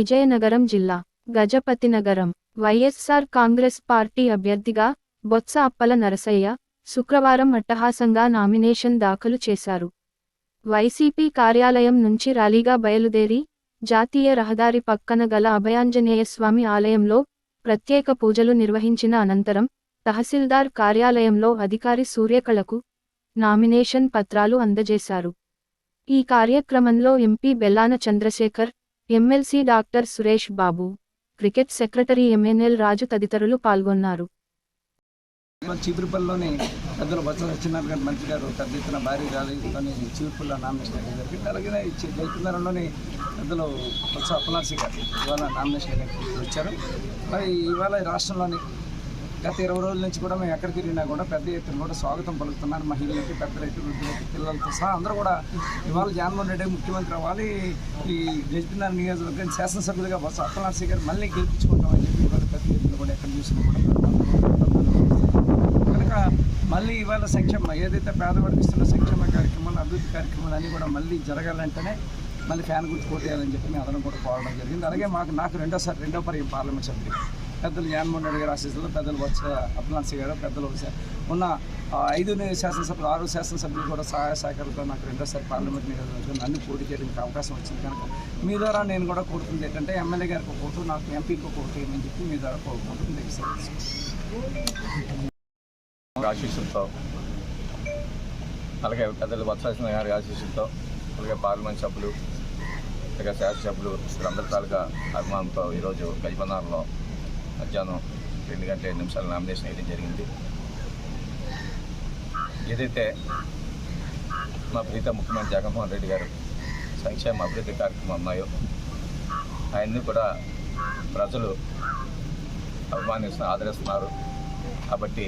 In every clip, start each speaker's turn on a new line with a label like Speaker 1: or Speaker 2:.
Speaker 1: విజయనగరం జిల్లా గజపతినగరం. వైఎస్సార్ కాంగ్రెస్ పార్టీ అభ్యర్థిగా బొత్స అప్పల నరసయ్య శుక్రవారం అట్టహాసంగా నామినేషన్ దాఖలు చేశారు. వైసీపీ కార్యాలయం నుంచి ర్యాలీగా బయలుదేరి జాతీయ రహదారి పక్కన గల అభయాంజనేయ స్వామి ఆలయంలో ప్రత్యేక పూజలు నిర్వహించిన అనంతరం తహసీల్దార్ కార్యాలయంలో అధికారి సూర్యకళకు నామినేషన్ పత్రాలు అందజేశారు. ఈ కార్యక్రమంలో MP Bellana Chandrasekhar MLC doctor Suresh Babu cricket secretary M N L Raju తదితరులు పాల్గొన్నారు.
Speaker 2: మన చీపురుపల్లిలోని పెద్దలు బొత్స సత్యనారాయణ గారు మంత్రి గారు పెద్ద ఎత్తున భారీ ర్యాలీతోని చీపురుపల్లిలో నామినేషన్ వేయడం జరిగింది. అలాగే గెలుపునరంలోని పెద్దలు బొత్స అప్పలాసి గారు ఇవాళ నామినేషన్ వేయడానికి వచ్చారు. మరి ఇవాళ రాష్ట్రంలోని గత ఇరవై రోజుల నుంచి కూడా మేము ఎక్కడికి తిరిగినా కూడా పెద్ద ఎత్తున కూడా స్వాగతం పలుకుతున్నారు మహిళలకి పెద్దలకి వృద్ధులకి పిల్లలతో సహా అందరూ కూడా. ఇవాళ జగన్మోహన్ రెడ్డి ముఖ్యమంత్రి అవ్వాలి. ఈ గెలిపినారు నియోజకవర్గం శాసనసభ్యులుగా బొత్స అప్పనాసి గారు మళ్ళీ గెలిపించుకుంటామని చెప్పి ఇవాళ పెద్ద ఎత్తున కూడా ఎక్కడ చూసినా కూడా కనుక మళ్ళీ ఇవాళ సంక్షేమ ఏదైతే పేదవాడికి ఇస్తున్న సంక్షేమ కార్యక్రమాలు అభివృద్ధి కార్యక్రమాలు అన్నీ కూడా మళ్ళీ జరగాలంటేనే మళ్ళీ ఫ్యాన్ గుర్తు పోతేయాలని చెప్పి మేము అదనం కూడా పోవడం జరిగింది. అలాగే మాకు నాకు రెండోసారి రెండో పరి పార్లమెంట్ సభ్యులు. పెద్దలు జగన్మోహన్ రెడ్డి గారి ఆశీస్సులు పెద్దలు వచ్చ అప్లాన్సీ గారు పెద్దలు ఉన్న ఐదు శాసనసభ్యులు ఆరు శాసనసభ్యులు కూడా సహాయ సహకారంతో నాకు రెండోసారి పార్లమెంట్ నియోజకవర్గం నన్ను పోటీ చేయడానికి అవకాశం వచ్చింది. కనుక మీ ద్వారా నేను కూడా కోరుతుంది ఏంటంటే ఎమ్మెల్యే గారికి ఒకటి నాకు ఎంపీకి ఒక అని చెప్పి మీ ద్వారా కోరుకుంటుంది
Speaker 3: ఆశీస్సులతో అలాగే పెద్దలు వత్సాల్సిన గారి ఆశీస్సులతో అలాగే పార్లమెంట్ సభ్యులు అలాగే శాసనసభ్యులు వీళ్ళందరి తాలూకా అభిమానంతో ఈరోజు గజబనార్లో మధ్యాహ్నం రెండు గంటల ఐదు నిమిషాలు నామినేషన్ వేయడం జరిగింది. ఏదైతే మా ప్రీత ముఖ్యమంత్రి జగన్మోహన్ రెడ్డి గారు సంక్షేమ అభివృద్ధి కార్యక్రమం ఉన్నాయో ఆయన్ని కూడా ప్రజలు అభిమానిస్తూ ఆదరిస్తున్నారు. కాబట్టి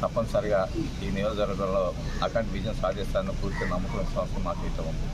Speaker 3: తప్పనిసరిగా ఈ నియోజకవర్గంలో అఖండ విజయం సాధిస్తానని పూర్తి నమ్మకం సంస్థ మాకు అయితే ఉంది